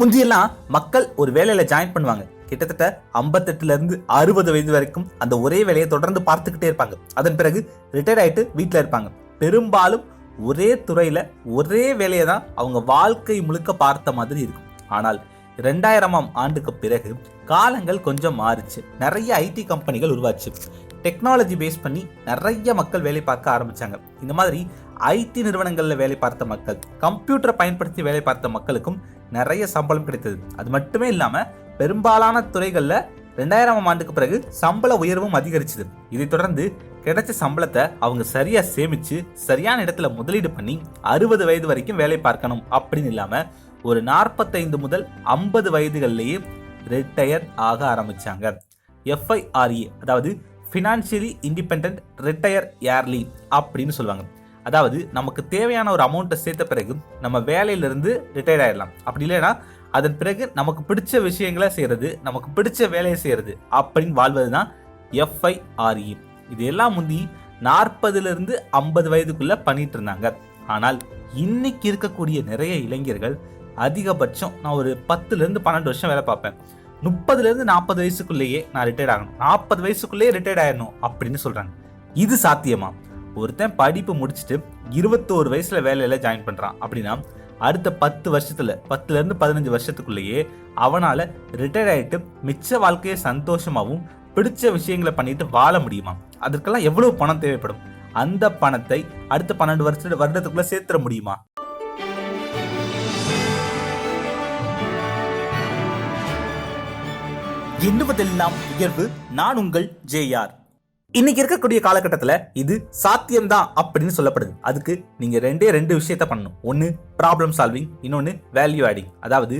முந்தியெல்லாம் மக்கள் ஒரு வேலையில ஜாயின் பண்ணுவாங்க. கிட்டத்தட்ட 58 இருந்து அறுபது வயது வரைக்கும் அந்த ஒரே வேலையை தொடர்ந்து பார்த்துக்கிட்டே இருப்பாங்க. அதன் பிறகு ரிட்டையர் ஆயிட்டு வீட்டில் இருப்பாங்க. பெரும்பாலும் ஒரே துறையில ஒரே வேலையை தான் அவங்க வாழ்க்கை முழுக்க பார்த்த மாதிரி இருக்கும். ஆனால் ரெண்டாயிரமாம் ஆண்டுக்கு பிறகு காலங்கள் கொஞ்சம் மாறுச்சு. நிறைய ஐடி கம்பெனிகள் உருவாச்சு. டெக்னாலஜி பேஸ் பண்ணி நிறைய மக்கள் வேலை பார்க்க ஆரம்பிச்சாங்க. இந்த மாதிரி ஐடி நிறுவனங்களில் வேலை பார்த்த மக்கள் கம்ப்யூட்டரை பயன்படுத்தி வேலை பார்த்த மக்களுக்கும் நிறைய சம்பளம் கிடைத்தது. அது மட்டுமே இல்லாமல் பெரும்பாலான துறைகளில் ரெண்டாயிரம் ஆண்டுக்கு பிறகு சம்பள உயர்வும் அதிகரிச்சது. இதைத் தொடர்ந்து கிடைச்ச சம்பளத்தை அவங்க சரியா சேமிச்சு சரியான இடத்துல முதலீடு பண்ணி அறுபது வயது வரைக்கும் வேலை பார்க்கணும் அப்படின்னு இல்லாம ஒரு நாற்பத்தைந்து முதல் ஐம்பது வயதுகள்லேயே ரிட்டையர் ஆக ஆரம்பிச்சாங்க. எஃப்ஐஆர்இ அதாவது ஃபினான்ஷியலி இண்டிபெண்ட் ரிட்டையர் ஏர்லி அப்படின்னு சொல்லுவாங்க. அதாவது நமக்கு தேவையான ஒரு அமௌண்ட்டை சேர்த்த பிறகு நம்ம வேலையிலிருந்து ரிட்டையர் ஆயிடலாம். அப்படி இல்லைன்னா அதன் பிறகு நமக்கு பிடிச்ச விஷயங்களை செய்கிறது நமக்கு பிடிச்ச வேலையை செய்கிறது அப்படின்னு வாழ்வது தான் எஃப்ஐஆர்இ இது எல்லாம் முந்தி நாற்பதுலேருந்து ஐம்பது வயதுக்குள்ளே பண்ணிட்டு இருந்தாங்க. ஆனால் இன்னைக்கு இருக்கக்கூடிய நிறைய இளைஞர்கள் அதிகபட்சம் நான் ஒரு பத்துலேருந்து பன்னெண்டு வருஷம் வேலை பார்ப்பேன். முப்பதுலேருந்து நாற்பது வயசுக்குள்ளேயே நான் ரிட்டையர்ட் ஆகணும். நாற்பது வயசுக்குள்ளேயே ரிட்டையர்ட் ஆயிடணும் அப்படின்னு சொல்கிறாங்க இது சாத்தியமா? ஒருத்தன் படிப்பு முடிச்சுட்டு இருபத்தோரு வயசுல வேலையில ஜாயின் பண்றான். அப்படின்னா அடுத்த பத்து வருஷத்துல பத்துல இருந்து பதினஞ்சு வருஷத்துக்குள்ளேயே அவனால ரிட்டையர்ட் ஆயிட்டு மிச்ச வாழ்க்கையை சந்தோஷமாவும் பிடிச்ச விஷயங்களை பண்ணிட்டு வாழ முடியுமா? அதற்கெல்லாம் எவ்வளவு பணம் தேவைப்படும்? அந்த பணத்தை அடுத்த பன்னெண்டு வருஷ வருடத்துக்குள்ள சேர்த்துட முடியுமா? எண்ணுவதெல்லாம் உயர்வு நான் உங்கள் ஜேஆர் இன்னைக்கு இருக்கக்கூடிய காலகட்டத்தில் இது சாத்தியம்தான் அப்படின்னு சொல்லப்படுது. அதுக்கு நீங்கள் ரெண்டே ரெண்டு விஷயத்த பண்ணணும். ஒன்று ப்ராப்ளம் சால்விங் இன்னொன்று வேல்யூ ஆடிங் அதாவது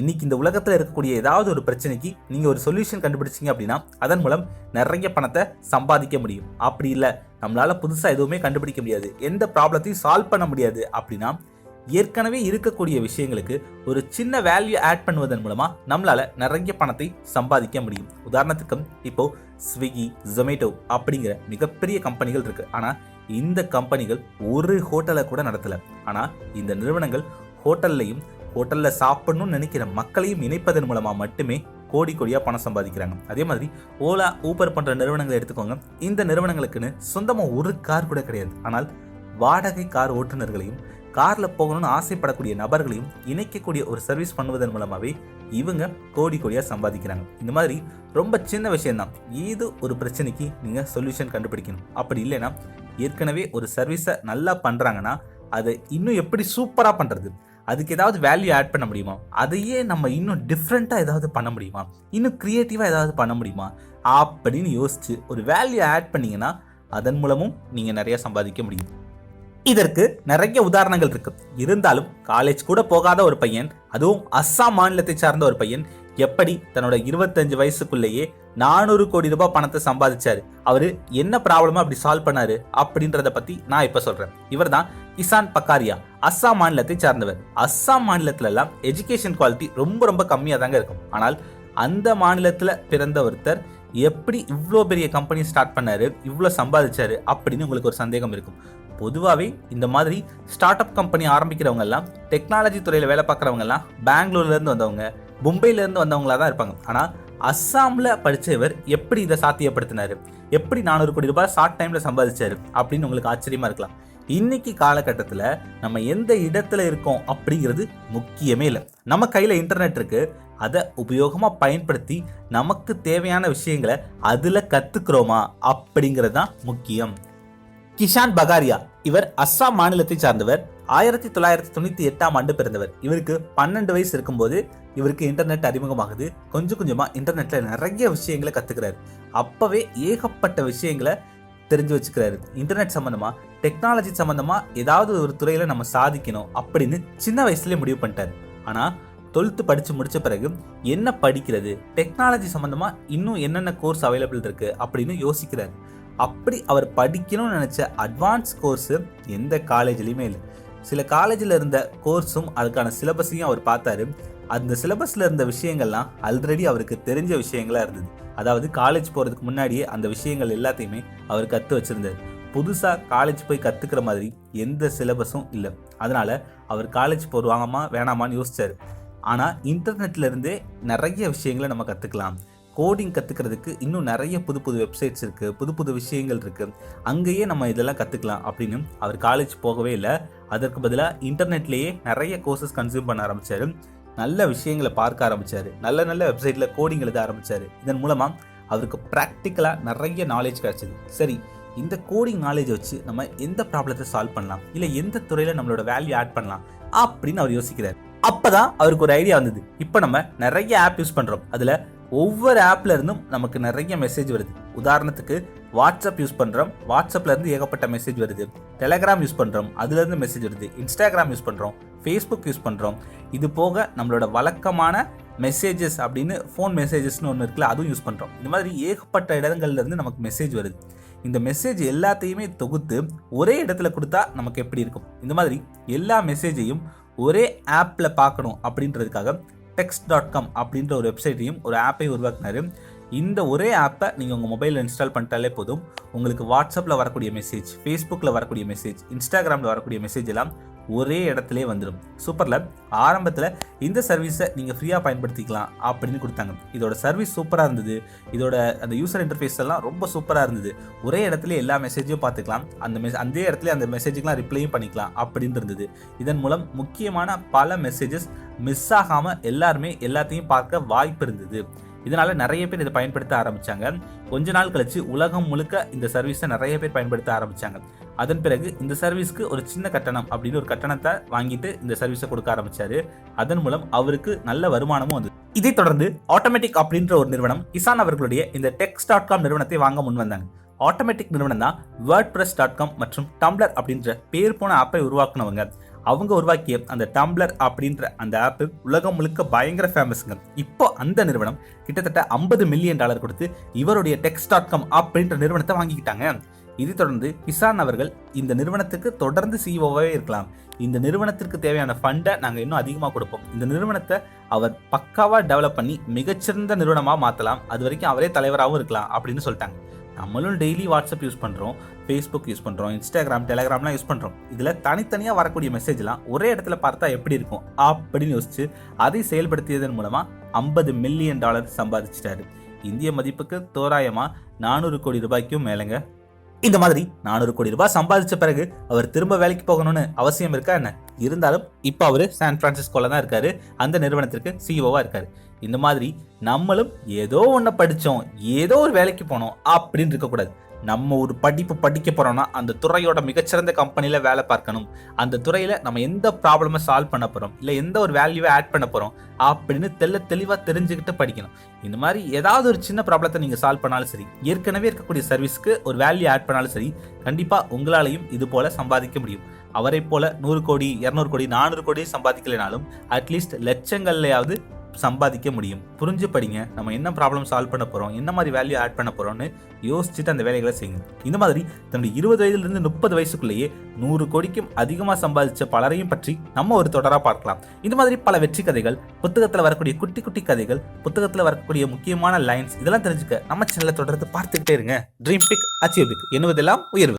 இன்னைக்கு இந்த உலகத்தில் இருக்கக்கூடிய ஏதாவது ஒரு பிரச்சனைக்கு நீங்கள் ஒரு சொல்யூஷன் கண்டுபிடிச்சீங்க அப்படின்னா அதன் மூலம் நிறைய பணத்தை சம்பாதிக்க முடியும். அப்படி இல்லை நம்மளால் புதுசாக எதுவுமே கண்டுபிடிக்க முடியாது. எந்த ப்ராப்ளத்தையும் சால்வ் பண்ண முடியாது அப்படின்னா ஏற்கனவே இருக்கக்கூடிய விஷயங்களுக்கு ஒரு சின்ன வேல்யூ ஆட் பண்ணுவதன் மூலமாக நம்மளால் நிறைய பணத்தை சம்பாதிக்க முடியும். உதாரணத்துக்கு இப்போ ஸ்விக்கி ஜொமேட்டோ அப்படிங்கிற மிகப்பெரிய கம்பெனிகள் இருக்கு. ஆனால் இந்த கம்பெனிகள் ஒரு ஹோட்டலை கூட நடத்தல. ஆனால் இந்த நிறுவனங்கள் ஹோட்டல்லையும் ஹோட்டலில் சாப்பிடணும்னு நினைக்கிற மக்களையும் இணைப்பதன் மூலமாக மட்டுமே கோடி கோடியாக பணம் சம்பாதிக்கிறாங்க. அதே மாதிரி ஓலா ஊபர் போன்ற நிறுவனங்களை எடுத்துக்கோங்க. இந்த நிறுவனங்களுக்குன்னு சொந்தமாக ஒரு கார் கூட கிடையாது. ஆனால் வாடகை கார் ஓட்டுநர்களையும் காரில் போகணும்னு ஆசைப்படக்கூடிய நபர்களையும் இணைக்கக்கூடிய ஒரு சர்வீஸ் பண்ணுவதன் மூலமாகவே இவங்க கோடி கோடியாக சம்பாதிக்கிறாங்க. இந்த மாதிரி ரொம்ப சின்ன விஷயம்தான். ஏதோ ஒரு பிரச்சனைக்கு நீங்கள் சொல்யூஷன் கண்டுபிடிக்கணும். அப்படி இல்லைன்னா ஏற்கனவே ஒரு சர்வீஸை நல்லா பண்ணுறாங்கன்னா அதை இன்னும் எப்படி சூப்பராக பண்ணுறது அதுக்கு ஏதாவது வேல்யூ ஆட் பண்ண முடியுமா? அதையே நம்ம இன்னும் டிஃப்ரெண்ட்டாக ஏதாவது பண்ண முடியுமா? இன்னும் க்ரியேட்டிவாக ஏதாவது பண்ண முடியுமா? அப்படின்னு யோசித்து ஒரு வேல்யூ ஆட் பண்ணிங்கன்னா அதன் மூலமும் நீங்கள் நிறையா சம்பாதிக்க முடியும். இதற்கு நிறைய உதாரணங்கள் இருக்கு. இருந்தாலும் காலேஜ் கூட போகாத ஒரு பையன் அதுவும் அஸ்ஸாம் மாநிலத்தை சார்ந்த ஒரு பையன் எப்படி தன்னோட இருபத்தஞ்சு வயசுக்குள்ளேயே நானூறு கோடி ரூபாய் பணத்தை சம்பாதிச்சாரு. அவர் என்ன ப்ராப்ளமா அப்படி சால்வ் பண்ணாரு அப்படின்றத பத்தி நான் இப்ப சொல்றேன். இவர் தான் கிசான் பக்காரியா அஸ்ஸாம் மாநிலத்தை சார்ந்தவர். அஸ்ஸாம் மாநிலத்துல எல்லாம் எஜுகேஷன் குவாலிட்டி ரொம்ப ரொம்ப கம்மியா தாங்க இருக்கும். ஆனால் அந்த மாநிலத்துல பிறந்த ஒருத்தர் எப்படி இவ்வளோ பெரிய கம்பெனி ஸ்டார்ட் பண்ணாரு இவ்வளோ சம்பாதிச்சாரு அப்படின்னு உங்களுக்கு ஒரு சந்தேகம் இருக்கும். பொதுவாகவே இந்த மாதிரி ஸ்டார்ட் அப் கம்பெனி ஆரம்பிக்கிறவங்க எல்லாம் டெக்னாலஜி துறையில் வேலை பார்க்குறவங்க எல்லாம் பெங்களூர்லேருந்து வந்தவங்க மும்பையிலேருந்து வந்தவங்களாக வந்தவங்களா தான் இருப்பாங்க. ஆனால் அஸ்ஸாமில் படித்தவர் எப்படி இதை சாத்தியப்படுத்தினார்? எப்படி நானூறு கோடி ரூபாய் ஷார்ட் டைமில் சம்பாதிச்சார்? அப்படின்னு உங்களுக்கு ஆச்சரியமாக இருக்கலாம். இன்னைக்கு காலகட்டத்தில் நம்ம எந்த இடத்துல இருக்கோம் அப்படிங்கிறது முக்கியமே இல்லை. நம்ம கையில் இன்டர்நெட் இருக்குது அதை உபயோகமாக பயன்படுத்தி நமக்கு தேவையான விஷயங்களை அதில் கற்றுக்குறோமா அப்படிங்கிறது தான் முக்கியம். கிஷான் பகாரியா. இவர் அஸ்ஸாம் மாநிலத்தை சார்ந்தவர். ஆயிரத்தி தொள்ளாயிரத்தி தொண்ணூத்தி எட்டாம் ஆண்டு பிறந்தவர். இவருக்கு பன்னெண்டு வயசு இருக்கும்போது இவருக்கு இன்டர்நெட் அறிமுகமாகுது. கொஞ்சம் கொஞ்சமா இன்டர்நெட்ல நிறைய விஷயங்களை கத்துக்கிறாரு. அப்பவே ஏகப்பட்ட விஷயங்களை தெரிஞ்சு வச்சுக்கிறாரு. இன்டர்நெட் சம்மந்தமாக டெக்னாலஜி சம்மந்தமாக ஏதாவது ஒரு துறையில நம்ம சாதிக்கணும் அப்படின்னு சின்ன வயசுலேயே முடிவு பண்ணிட்டாரு. ஆனா டுவெல்த்து படித்து முடித்த பிறகு என்ன படிக்கிறது டெக்னாலஜி சம்மந்தமாக இன்னும் என்னென்ன கோர்ஸ் அவைலபிள் இருக்குது அப்படின்னு யோசிக்கிறார். அப்படி அவர் படிக்கணும்னு நினச்ச அட்வான்ஸ் கோர்ஸு எந்த காலேஜ்லேயுமே இல்லை. சில காலேஜில் இருந்த கோர்ஸும் அதுக்கான சிலபஸையும் அவர் பார்த்தாரு. அந்த சிலபஸில் இருந்த விஷயங்கள்லாம் ஆல்ரெடி அவருக்கு தெரிஞ்ச விஷயங்களாக இருந்தது. அதாவது காலேஜ் போகிறதுக்கு முன்னாடியே அந்த விஷயங்கள் எல்லாத்தையுமே அவர் கற்று வச்சுருந்தார். புதுசாக காலேஜ் போய் கற்றுக்கிற மாதிரி எந்த சிலபஸும் இல்லை. அதனால் அவர் காலேஜ் போடுவாங்கம்மா வேணாமான்னு யோசிச்சார். ஆனால் இன்டர்நெட்லேருந்தே நிறைய விஷயங்களை நம்ம கற்றுக்கலாம் கோடிங் கற்றுக்கிறதுக்கு இன்னும் நிறைய புது புது வெப்சைட்ஸ் இருக்குது புது புது விஷயங்கள் இருக்குது அங்கேயே நம்ம இதெல்லாம் கற்றுக்கலாம் அப்படின்னு அவர் காலேஜ் போகவே இல்லை. அதற்கு பதிலாக இன்டர்நெட்லேயே நிறைய கோர்சஸ் கன்சியூம் பண்ண ஆரம்பிச்சாரு. நல்ல விஷயங்களை பார்க்க ஆரம்பிச்சாரு. நல்ல நல்ல வெப்சைட்டில் கோடிங் எழுத ஆரம்பித்தார் இதன் மூலமாக அவருக்கு ப்ராக்டிக்கலாக நிறைய நாலேஜ் கிடச்சிது. சரி இந்த கோடிங் நாலேஜ் வச்சு நம்ம எந்த ப்ராப்ளத்தை சால்வ் பண்ணலாம்? இல்லை எந்த துறையில் நம்மளோட வேல்யூ ஆட் பண்ணலாம்? அப்படின்னு அவர் யோசிக்கிறார். அப்போ தான் அவருக்கு ஒரு ஐடியா வந்தது. இப்போ நம்ம நிறைய ஆப் யூஸ் பண்ணுறோம் அதில் ஒவ்வொரு ஆப்ல இருந்தும் நமக்கு நிறைய மெசேஜ் வருது. உதாரணத்துக்கு வாட்ஸ்அப் யூஸ் பண்ணுறோம் வாட்ஸ்அப்ல இருந்து ஏகப்பட்ட மெசேஜ் வருது. டெலகிராம் யூஸ் பண்ணுறோம் அதுலேருந்து மெசேஜ் வருது. இன்ஸ்டாகிராம் யூஸ் பண்ணுறோம் ஃபேஸ்புக் யூஸ் பண்ணுறோம் இது போக நம்மளோட வழக்கமான மெசேஜஸ் அப்படின்னு ஃபோன் மெசேஜஸ்னு ஒன்று இருக்குல்ல அதுவும் யூஸ் பண்ணுறோம் இந்த மாதிரி ஏகப்பட்ட இடங்கள்லேருந்து நமக்கு மெசேஜ் வருது. இந்த மெசேஜ் எல்லாத்தையுமே தொகுத்து ஒரே இடத்துல கொடுத்தா நமக்கு எப்படி இருக்கும்? இந்த மாதிரி எல்லா மெசேஜையும் ஒரே ஆப்பில் பார்க்கணும் அப்படின்றதுக்காக டெக்ஸ்ட் டாட் காம் அப்படின்ற ஒரு வெப்சைட்டையும் ஒரு ஆப்பையும் உருவாக்குனாரு. இந்த ஒரே ஆப்பை நீங்கள் உங்கள் மொபைலில் இன்ஸ்டால் பண்ணிட்டாலே போதும். உங்களுக்கு வாட்ஸ்அப்பில் வரக்கூடிய மெசேஜ் ஃபேஸ்புக்கில் வரக்கூடிய மெசேஜ் இன்ஸ்டாகிராமில் வரக்கூடிய மெசேஜ் எல்லாம் ஒரே இடத்துலே வந்துடும் சூப்பரில் ஆரம்பத்தில் இந்த சர்வீஸை நீங்கள் ஃப்ரீயாக பயன்படுத்திக்கலாம் அப்படின்னு கொடுத்தாங்க. இதோட சர்வீஸ் சூப்பராக இருந்தது. இதோட அந்த யூசர் இன்டர்ஃபேஸ் எல்லாம் ரொம்ப சூப்பராக இருந்தது. ஒரே இடத்துல எல்லா மெசேஜையும் பார்த்துக்கலாம். அந்த மெஸ் அந்த இடத்துல அந்த மெசேஜுக்கெலாம் ரிப்ளையும் பண்ணிக்கலாம் அப்படின்னு இருந்தது. இதன் மூலம் முக்கியமான பல மெசேஜஸ் மிஸ் ஆகாமல் எல்லாருமே எல்லாத்தையும் பார்க்க வாய்ப்பு இருந்தது. இதனால நிறைய பேர் இதை பயன்படுத்த ஆரம்பிச்சாங்க. கொஞ்ச நாள் கழிச்சு உலகம் முழுக்க இந்த சர்வீஸை நிறைய பேர் பயன்படுத்த ஆரம்பிச்சாங்க. அதன் பிறகு இந்த சர்வீஸ்க்கு ஒரு சின்ன கட்டணம் அப்படின்னு ஒரு கட்டணத்தை வாங்கிட்டு இந்த சர்வீஸை கொடுக்க ஆரம்பிச்சாரு. அதன் மூலம் அவருக்கு நல்ல வருமானமும் வந்தது. இதைத் தொடர்ந்து ஆட்டோமேட்டிக் அப்படின்ற ஒரு நிறுவனம் கிசான் அவர்களுடைய இந்த டெக்ஸ் டாட் காம் நிறுவனத்தை வாங்க முன் வந்தாங்க. ஆட்டோமேட்டிக் நிறுவனம் தான் வேர்ட் பிரஸ் டாட் காம் மற்றும் டம்ளர் அப்படின்ற பேர் போன ஆப்பை உருவாக்குனவங்க. அவங்க உருவாக்கிய அந்த டம்ளர் அப்படின்ற அந்த ஆப்பு உலகம் முழுக்க பயங்கர ஃபேமஸுங்க இப்போ அந்த நிறுவனம் கிட்டத்தட்ட ஐம்பது மில்லியன் டாலர் கொடுத்து இவருடைய டெக்ஸ் டாட் காம் அப்படின்ற நிறுவனத்தை வாங்கிக்கிட்டாங்க. இதை தொடர்ந்து கிசான் அவர்கள் இந்த நிறுவனத்துக்கு தொடர்ந்து சிஇஓவாகவே இருக்கலாம். இந்த நிறுவனத்திற்கு தேவையான ஃபண்டை நாங்கள் இன்னும் அதிகமாக கொடுப்போம். இந்த நிறுவனத்தை அவர் பக்காவாக டெவலப் பண்ணி மிகச்சிறந்த நிறுவனமாக மாற்றலாம் அது வரைக்கும் அவரே தலைவராகவும் இருக்கலாம் அப்படின்னு சொல்லிட்டாங்க. நம்மளும் டெய்லி வாட்ஸ்அப் யூஸ் பண்ணுறோம் ஃபேஸ்புக் யூஸ் பண்ணுறோம் இன்ஸ்டாகிராம் டெலகிராம்லாம் யூஸ் பண்ணுறோம் இதில் தனித்தனியாக வரக்கூடிய மெசேஜ்லாம் ஒரே இடத்துல பார்த்தா எப்படி இருக்கும் அப்படின்னு யோசிச்சு அதை செயல்படுத்தியதன் மூலமாக ஐம்பது மில்லியன் டாலர் சம்பாதிச்சிட்டாரு. இந்திய மதிப்புக்கு தோராயமாக நானூறு கோடி ரூபாய்க்கும் மேலேங்க. இந்த மாதிரி நானூறு கோடி ரூபாய் சம்பாதிச்ச பிறகு அவர் திரும்ப வேலைக்கு போகணும்னு அவசியம் இருக்கா என்ன? இருந்தாலும் இப்போ அவர் சான் பிரான்சிஸ்கோல தான் இருக்காரு. அந்த நிறுவனத்திற்கு சிஇஓவாக இருக்காரு. இந்த மாதிரி நம்மளும் ஏதோ ஒன்று படித்தோம் ஏதோ ஒரு வேலைக்கு போனோம் அப்படின்னு இருக்கக்கூடாது. நம்ம ஒரு படிப்பு படிக்க போகிறோம்னா அந்த துறையோட மிகச்சிறந்த கம்பெனியில் வேலை பார்க்கணும். அந்த துறையில் நம்ம எந்த ப்ராப்ளமை சால்வ் பண்ண போகிறோம் இல்லை எந்த ஒரு வேல்யூவை ஆட் பண்ண போகிறோம் அப்படின்னு தெல்ல தெளிவாக தெரிஞ்சுக்கிட்டு படிக்கணும். இந்த மாதிரி ஏதாவது ஒரு சின்ன ப்ராப்ளத்தை நீங்கள் சால்வ் பண்ணாலும் சரி ஏற்கனவே இருக்கக்கூடிய சர்வீஸ்க்கு ஒரு வேல்யூ ஆட் பண்ணாலும் சரி கண்டிப்பாக உங்களாலையும் இது போல் சம்பாதிக்க முடியும். அவரை போல நூறு கோடி இரநூறு கோடி நானூறு கோடி சம்பாதிக்கலைனாலும் அட்லீஸ்ட் லட்சங்கள்லையாவது சம்பாதிக்க முடியும். புரிஞ்சு படிங்க நம்ம என்ன ப்ராப்ளம் சால்வ் பண்ண போகிறோம் என்ன மாதிரி வேல்யூ ஆட் பண்ண போகிறோம்னு யோசிச்சுட்டு அந்த வேலைகளை செய்யுங்க. இந்த மாதிரி தன்னுடைய இருபது வயதுலேருந்து முப்பது வயசுக்குள்ளேயே நூறு கோடிக்கும் அதிகமாக சம்பாதிச்ச பலரையும் பற்றி நம்ம ஒரு தொடராக பார்க்கலாம். இந்த மாதிரி பல வெற்றி கதைகள் புத்தகத்தில் வரக்கூடிய குட்டி குட்டி கதைகள் புத்தகத்தில் வரக்கூடிய முக்கியமான லைன்ஸ் இதெல்லாம் தெரிஞ்சுக்க நம்ம சேனலை தொடர்ந்து பார்த்துக்கிட்டே இருங்க. ட்ரீம் பிக் அச்சீவ் பிக் என்பதெல்லாம் உயர்வு.